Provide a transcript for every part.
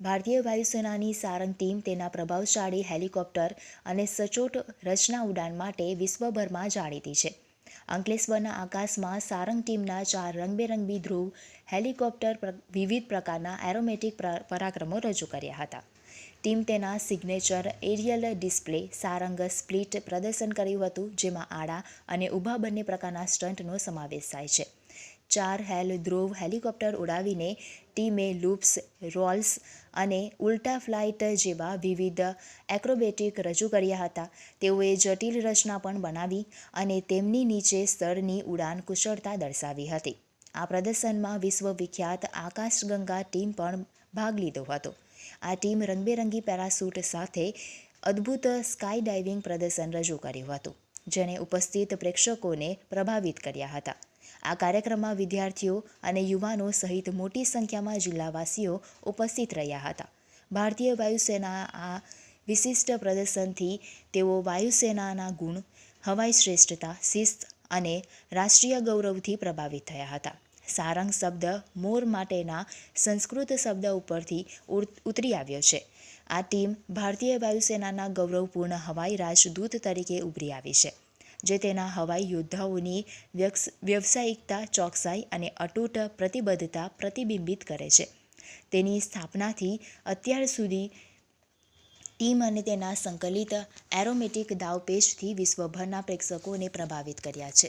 ભારતીય વાયુસેનાની સારંગ ટીમ તેના પ્રભાવશાળી હેલિકોપ્ટર અને સચોટ રચના ઉડાન માટે વિશ્વભરમાં જાણીતી છે. અંકલેશ્વરના આકાશમાં સારંગ ટીમના ચાર રંગબેરંગી ધ્રુવ હેલિકોપ્ટર વિવિધ પ્રકારના એરોમેટિક પરાક્રમો રજૂ કર્યા હતા. ટીમ તેના signature aerial display Sarang split પ્રદર્શન કર્યું હતું, જેમાં આડા અને ઊભા બંને પ્રકારના સ્ટંટનો સમાવેશ થાય છે. ચાર હેલ ધ્રુવ હેલિકોપ્ટર ઉડાવીને ટીમે લૂપ્સ, રોલ્સ અને ઉલ્ટા ફ્લાઇટ જેવા વિવિધ એક્રોબેટિક રજૂ કર્યા હતા. તેઓએ જટિલ રચના પણ બનાવી અને તેમની નીચે સ્તરની ઉડાન કુશળતા દર્શાવી હતી. આ પ્રદર્શનમાં વિશ્વવિખ્યાત આકાશગંગા ટીમ પણ ભાગ લીધો હતો. આ ટીમ રંગબેરંગી પેરાસૂટ સાથે અદ્ભુત સ્કાય ડાઇવિંગ પ્રદર્શન રજૂ કર્યું હતું, જેણે ઉપસ્થિત પ્રેક્ષકોને પ્રભાવિત કર્યા હતા. આ કાર્યક્રમમાં વિદ્યાર્થીઓ અને યુવાનો સહિત મોટી સંખ્યામાં જિલ્લાવાસીઓ ઉપસ્થિત રહ્યા હતા. ભારતીય વાયુસેના આ વિશિષ્ટ પ્રદર્શનથી તેઓ વાયુસેનાના ગુણ, હવાઈ શ્રેષ્ઠતા, શિસ્ત અને રાષ્ટ્રીય ગૌરવથી પ્રભાવિત થયા હતા. સારંગ શબ્દ મોર માટેના સંસ્કૃત શબ્દ ઉપરથી ઉતરી આવ્યો છે. આ ટીમ ભારતીય વાયુસેનાના ગૌરવપૂર્ણ હવાઈ રાજદૂત તરીકે ઉભરી આવી છે. જે તેના હવાઈ યોદ્ધાઓની વ્યવસાયિકતા, ચોકસાઈ અને અતૂટ પ્રતિબદ્ધતા પ્રતિબિંબિત કરે છે. તેની સ્થાપનાથી અત્યાર સુધી ટીમ અને તેના સંકલિત એરોમેટિક દાવપેચથી વિશ્વભરના પ્રેક્ષકોને પ્રભાવિત કર્યા છે.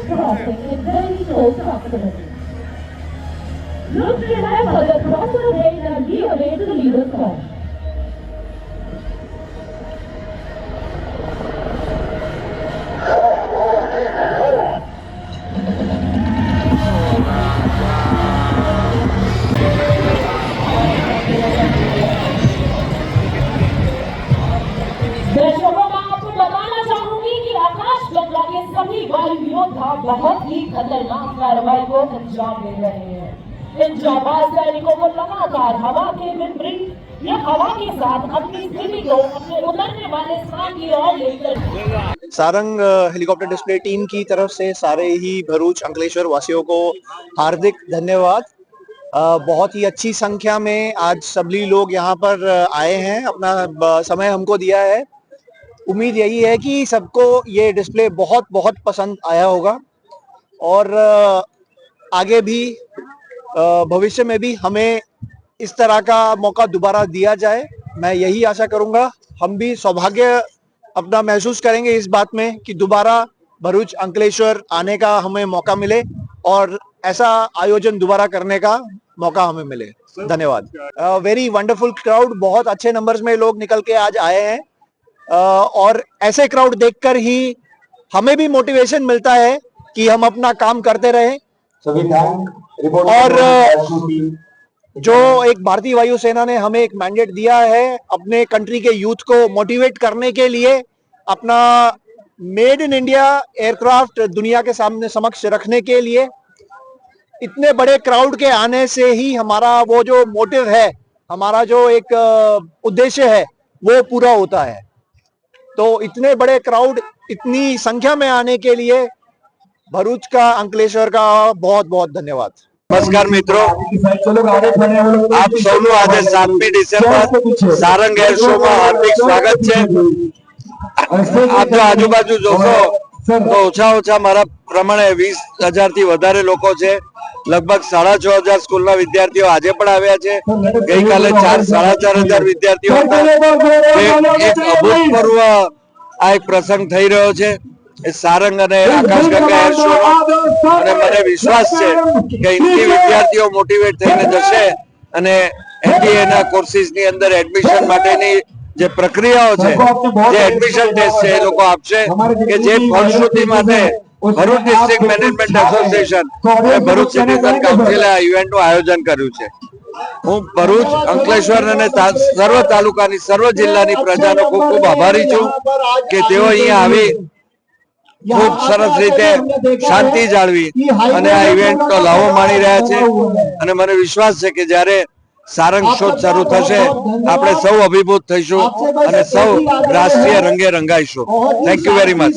Crossing in very Old Hospital. Look ahead for the crossover lane and give away to the leader's corner. कार्रवाई को अंजाम दे रहे हैं। इन जाबाज सैनिकों को लगातार हवा के विपरीत या हवा के साथ अपनी स्थिति को अपने उतरने वाले स्थान की ओर लेकर सारंग हेलीकॉप्टर डिस्प्ले टीम की तरफ़ से सारे ही भरूच अंकलेश्वर वासियों को हार्दिक धन्यवाद। बहुत ही अच्छी संख्या में आज सभी लोग यहाँ पर आए हैं। अपना समय हमको दिया है। उम्मीद यही है कि सबको ये डिस्प्ले बहुत बहुत पसंद आया होगा। और आगे भी भविष्य में भी हमें इस तरह का मौका दोबारा दिया जाए। मैं यही आशा करूँगा। हम भी सौभाग्य अपना महसूस करेंगे इस बात में कि दोबारा भरूच अंकलेश्वर आने का हमें मौका मिले और ऐसा आयोजन दोबारा करने का मौका हमें मिले। धन्यवाद। वेरी वंडरफुल क्राउड बहुत अच्छे नंबर्स में लोग निकल के आज आए हैं। अ, और ऐसे क्राउड देखकर ही हमें भी मोटिवेशन मिलता है कि हम अपना काम करते रहे। और जो एक भारतीय वायुसेना ने हमें एक मैंडेट दिया है अपने कंट्री के यूथ को मोटिवेट करने के लिए अपना मेड इन इंडिया एयरक्राफ्ट दुनिया के सामने समक्ष रखने के लिए इतने बड़े क्राउड के आने से ही हमारा वो जो मोटिव है हमारा जो एक उद्देश्य है वो पूरा होता है। तो इतने बड़े क्राउड इतनी संख्या में आने के लिए भरूच का अंकलेश्वर का बहुत बहुत धन्यवाद નમસ્કાર મિત્રો આપ સૌનું આજે સાતમી ડિસેમ્બર સારંગ એર શો માં હાર્દિક સ્વાગત છે આપ જો આજુબાજુ જોશો તો ઓછા ઓછા મારા પ્રમાણે વીસ હજાર થી વધારે લોકો છે લગભગ સાડા છ હજાર સ્કૂલના વિદ્યાર્થીઓ આજે પણ આવ્યા છે ગઈકાલે ચાર સાડા ચાર હજાર વિદ્યાર્થીઓ હતા એ એક અભૂતપૂર્વ આ એક પ્રસંગ થઈ રહ્યો છે એ સારંગ અને આકાશગંગા એર શો અને મને વિશ્વાસ છે કે હિન્દી વિદ્યાર્થીઓ મોટિવેટ થઈને જશે અને એનડીએ ના કોર્સિસની અંદર એડમિશન માટેની જે પ્રક્રિયાઓ છે જે એડમિશન ટેસ્ટ છે એ લોકો આપશે કે જે ફળશ્રુતિ માટે ભરૂચ ડિસ્ટ્રિક્ટ મેનેજમેન્ટ એસોસિએશન અને ભરૂચ સિટીઝન કાઉન્સિલે આ ઇવેન્ટનું આયોજન કર્યું છે. હું ભરૂચ અંકલેશ્વર અને સર્વ તાલુકાની સર્વ જિલ્લાની પ્રજાનો ખૂબ ખૂબ આભારી છું કે તેઓ અહીંયા આવી ખૂબ સરસ રીતે શાંતિ જાળવી અને આ ઇવેન્ટ નો લાવો માણી રહ્યા છે. અને મને વિશ્વાસ છે કે જ્યારે સારંગ શોધ શરૂ થશે આપણે સૌ અભિભૂત થઈશું અને સૌ રાષ્ટ્રીય રંગે રંગાઈશું. Thank you very much